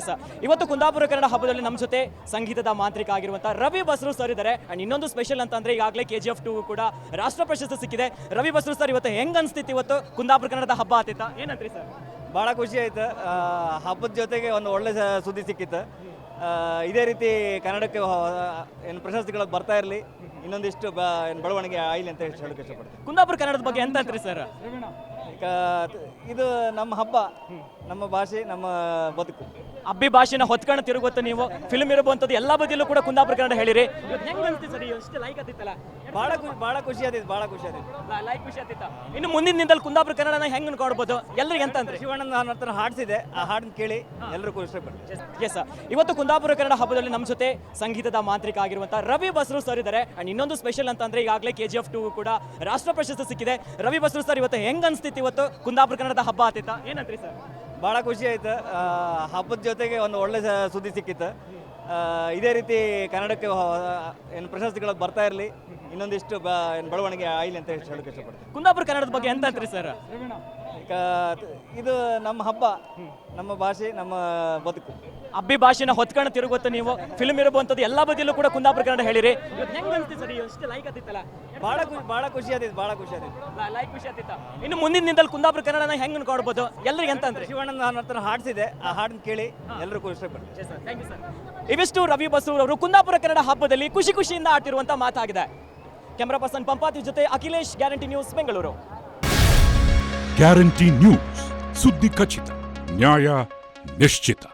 S ಇವತ್ತು ಕುಂದಾಪುರ ಕನ್ನಡ ಹಬ್ಬದಲ್ಲಿ ನಮ್ಮ ಜೊತೆ ಸಂಗೀತದ ಮಾಂತ್ರಿಕ ಆಗಿರುವಂಥ ರವಿ ಬಸ್ರು ಸರ್ ಇದ್ದಾರೆ ಅಂಡ್ ಇನ್ನೊಂದು ಸ್ಪೆಷಲ್ ಅಂತಂದ್ರೆ ಈಗಾಗಲೇ ಕೆ ಜಿ ಎಫ್ ಟು ಕೂಡ ರಾಷ್ಟ್ರ ಪ್ರಶಸ್ತಿ ಸಿಕ್ಕಿದೆ. ರವಿ ಬಸ್ರು ಸರ್ ಇವತ್ತು ಹೆಂಗ್ ಅನ್ಸ್ತಿತ್ತು ಇವತ್ತು ಕುಂದಾಪುರ ಕನ್ನಡದ ಹಬ್ಬ ಆತಿತ್ತ? ಏನಂತ್ರಿ ಸರ್ ಭಾಳ ಖುಷಿ ಆಯ್ತು. ಹಬ್ಬದ ಜೊತೆಗೆ ಒಂದು ಒಳ್ಳೆ ಸುದ್ದಿ ಸಿಕ್ಕಿತ್ತು. ಇದೇ ರೀತಿ ಕನ್ನಡಕ್ಕೆ ಏನು ಪ್ರಶಸ್ತಿಗಳು ಬರ್ತಾ ಇರಲಿ. ಇನ್ನೊಂದಿಷ್ಟು ಬ ಏನು ಬೆಳವಣಿಗೆ ಆಯ್ಲಿ ಅಂತ ಹೇಳಕ್ಕೆ ಇಷ್ಟಪಡ್ತೀನಿ. ಕುಂದಾಪುರ ಕನ್ನಡದ ಬಗ್ಗೆ ಎಂತ ಅಂತ್ರಿ ಸರ್ ಇದು ನಮ್ಮ ಹಬ್ಬ ನಮ್ಮ ಭಾಷೆ ನಮ್ಮ ಬದುಕು. ಅಬ್ಬಿ ಭಾಷೆನ ಹೊತ್ಕೊಂಡು ತಿರುಗುತ್ತೆ ನೀವು ಫಿಲ್ಮ್ ಇರುವಂತದ್ದು ಎಲ್ಲ ಬದಿಯಲ್ಲೂ ಕೂಡ ಕುಂದಾಪುರ ಕನ್ನಡ ಹೇಳಿರಿ. ಆತಿತ್ತಲ್ಲ? ಭಾಳ ಖುಷಿ ಭಾಳ ಖುಷಿ ಆದೈತೆ ಭಾಳ ಖುಷಿ ಆದಿತ್ತು. ಲೈಕ್ ಖುಷಿ ಇನ್ನು ಮುಂದಿನ ದಿನದಲ್ಲಿ ಕುಂದಾಪುರ ಕನ್ನಡನ ಹೆಂಗ್ ನೋಡ್ಬೋದು? ಎಲ್ರಿಗೆ ಎಂತ ಅಂದ್ರೆ? ಶಿವಣ್ಣ ಹಾಡಿಸಿದೆ ಹತ್ರ ಹಾಡ್ಸಿದೆ ಆ ಹಾಡನ್ನ ಕೇಳಿ ಎಲ್ಲರೂ ಖುಷಿ ಪಡ್ತೀನಿ ಎಸ್ ಇವತ್ತು ಕುಂದಾಪುರ ಕನ್ನಡ ಹಬ್ಬದಲ್ಲಿ ನಮ್ಮ ಜೊತೆ ಸಂಗೀತದ ಮಾಂತ್ರಿಕ ಆಗಿರುವಂಥ ರವಿ ಬಸ್ರು ಸರ್ ಇದ್ದಾರೆ ಅಂಡ್ ಇನ್ನೊಂದು ಸ್ಪೆಷಲ್ ಅಂತಂದ್ರೆ ಈಗಾಗಲೇ ಕೆ ಜಿ ಎಫ್ ಟು ಕೂಡ ರಾಷ್ಟ್ರ ಪ್ರಶಸ್ತಿ ಸಿಕ್ಕಿದೆ. ರವಿ ಬಸ್ರು ಸರ್ ಇವತ್ತು ಹೆಂಗ್ ಅನ್ಸ್ತಿತ್ತು ಇವತ್ತು ಕುಂದಾಪುರ ಕನ್ನಡದ ಹಬ್ಬ ಆತಿತ್ತ? ಏನಂತ್ರಿ ಸರ್? ಭಾಳ ಖುಷಿ ಆಯ್ತು. ಹಬ್ಬದ ಜೊತೆಗೆ ಒಂದು ಒಳ್ಳೆ ಸುದ್ದಿ ಸಿಕ್ಕಿತ್ತು. ಇದೇ ರೀತಿ ಕನ್ನಡಕ್ಕೆ ಏನು ಪ್ರಶಸ್ತಿಗಳು ಬರ್ತಾ ಇರಲಿ. ಇನ್ನೊಂದಿಷ್ಟು ಬ ಏನು ಬೆಳವಣಿಗೆ ಆಯ್ಲಿ ಅಂತ ಹೇಳಕ್ಕೆ ಇಷ್ಟಪಡ್ತೀನಿ. ಕುಂದಾಪುರ ಕನ್ನಡದ ಬಗ್ಗೆ ಎಂತ ಅಂತ್ರಿ ಸರ್? ಈಗ ಇದು ನಮ್ಮ ಹಬ್ಬ. ನಮ್ಮ ಭಾಷೆ ನಮ್ಮ ಬದುಕು. ಅಬ್ಬಿ ಭಾಷೆನ ಹೊತ್ಕೊಂಡು ತಿರುಗುತ್ತೆ ನೀವು ಫಿಲ್ಮ್ ಇರುವಂಥದ್ದು ಎಲ್ಲ ಬದಿಯಲ್ಲೂ ಕೂಡ ಕುಂದಾಪುರ ಕನ್ನಡ ಹೇಳಿರಿ. ಇವತ್ತು ಹೆಂಗ್ ಅನ್ಸ್ತಿ ಸರ್ ಎಷ್ಟು ಲೈಕ್ ಆತಿತ್ತಲ್ಲ? ಭಾಳ ಖುಷಿ ಭಾಳ ಖುಷಿ ಆದೈತೆ ಭಾಳ ಖುಷಿ ಆದಿತ್ತು ಲೈಕ್ ಖುಷಿ ಆತಿತ್ತ? ಇನ್ನು ಮುಂದಿನ ದಿನದಲ್ಲಿ ಕುಂದಾಪುರ ಕನ್ನಡನ ಹೆಂಗ್ ನೋಡ್ಬೋದು ಎಲ್ಲರಿಗೆ ಎಂತ ಅಂದ್ರೆ? ಹತ್ರ ಹಾಡ್ಸಿದೆ ಆ ಹಾಡನ್ನ ಕೇಳಿ ಎಲ್ಲರೂ ಖುಷಿ ಸರ್ ಇವಿಷ್ಟು ರವಿ ಬಸೂರ್ ಅವರು ಕುಂದಾಪುರ ಕನ್ನಡ ಹಬ್ಬದಲ್ಲಿ ಖುಷಿ ಖುಷಿಯಿಂದ ಆಟಿರುವಂತ ಮಾತಾಗಿದೆ. ಕ್ಯಾಮರಾ ಪರ್ಸನ್ ಪಂಪಾತಿ ಜೊತೆ Akhilesh guarantee news Bengaluru guarantee news ಸುದ್ದಿ ಖಚಿತ ನ್ಯಾಯ ನಿಶ್ಚಿತ